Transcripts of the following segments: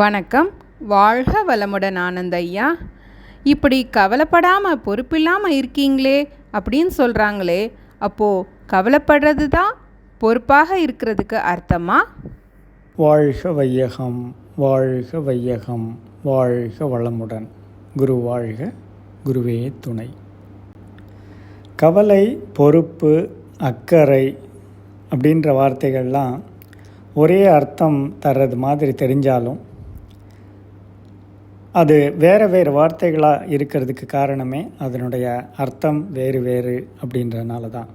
வணக்கம். வாழ்க வளமுடன் ஆனந்த ஐயா இப்படி கவலைப்படாமல் பொறுப்பில்லாமல் இருக்கீங்களே அப்படின்னு சொல்கிறாங்களே அப்போது கவலைப்படுறது தான் பொறுப்பாக இருக்கிறதுக்கு அர்த்தமா? வாழ்க வையகம் வாழ்க வையகம் வாழ்க வளமுடன். குரு வாழ்க குருவே துணை. கவலை பொறுப்பு அக்கறை அப்படின்ற வார்த்தைகள்லாம் ஒரே அர்த்தம் தர்றது மாதிரி தெரிஞ்சாலும் அது வேறு வேறு வார்த்தைகளாக இருக்கிறதுக்கு காரணமே அதனுடைய அர்த்தம் வேறு வேறு அப்படின்றனால தான்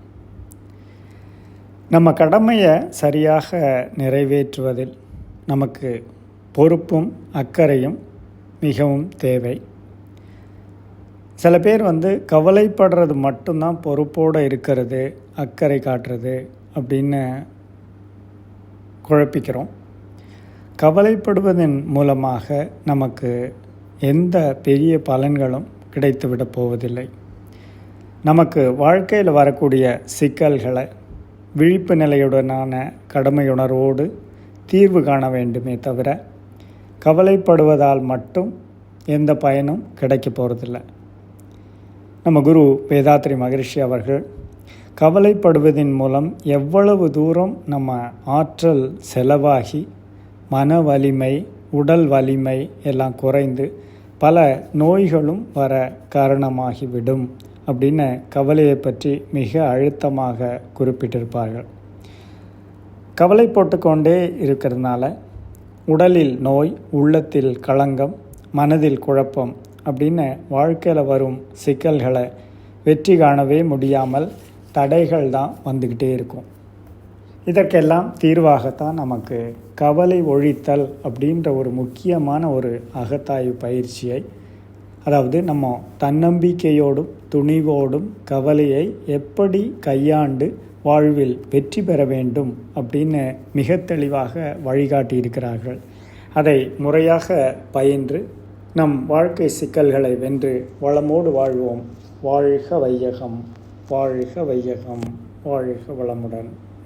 நம்ம கடமையை சரியாக நிறைவேற்றுவதில் நமக்கு பொறுப்பும் அக்கறையும் மிகவும் தேவை. சில பேர் வந்து கவலைப்படுறது மட்டும்தான் பொறுப்போடு இருக்கிறது அக்கறை காட்டுறது அப்படின்னு குழப்பிக்கிறோம். கவலைப்படுவதன் மூலமாக நமக்கு எந்த பெரிய பலன்களும் கிடைத்துவிட போவதில்லை. நமக்கு வாழ்க்கையில் வரக்கூடிய சிக்கல்களை விழிப்பு நிலையுடனான கடமையுணர்வோடு தீர்வு காண வேண்டுமே தவிர கவலைப்படுவதால் மட்டும் எந்த பயனும் கிடைக்க போகிறதில்ல நம்ம குரு வேதாத்ரி மகரிஷி அவர்கள் கவலைப்படுவதன் மூலம் எவ்வளவு தூரம் நம்ம ஆற்றல் செலவாகி மன வலிமை உடல் வலிமை எல்லாம் குறைந்து பல நோய்களும் வர காரணமாகிவிடும் அப்படின்னு கவலையை பற்றி மிக அழுத்தமாக குறிப்பிட்டிருப்பார்கள். கவலை போட்டுக்கொண்டே இருக்கிறதுனால உடலில் நோய் உள்ளத்தில் களங்கம் மனதில் குழப்பம் அப்படின்னு வாழ்க்கையில் வரும் சிக்கல்களை வெற்றி காணவே முடியாமல் தடைகள் தான் வந்துக்கிட்டே இருக்கும். இதற்கெல்லாம் தீர்வாகத்தான் நமக்கு கவலை ஒழித்தல் அப்படின்ற ஒரு முக்கியமான ஒரு அகத்தாய்வு பயிற்சியை அதாவது நம்ம தன்னம்பிக்கையோடும் துணிவோடும் கவலையை எப்படி கையாண்டு வாழ்வில் வெற்றி பெற வேண்டும் அப்படின்னு மிக தெளிவாக வழிகாட்டி இருக்கிறார்கள் அதை முறையாக பயின்று நம் வாழ்க்கை சிக்கல்களை வென்று வளமோடு வாழ்வோம். வாழ்க வையகம் வாழ்க வையகம் வாழ்க வளமுடன்.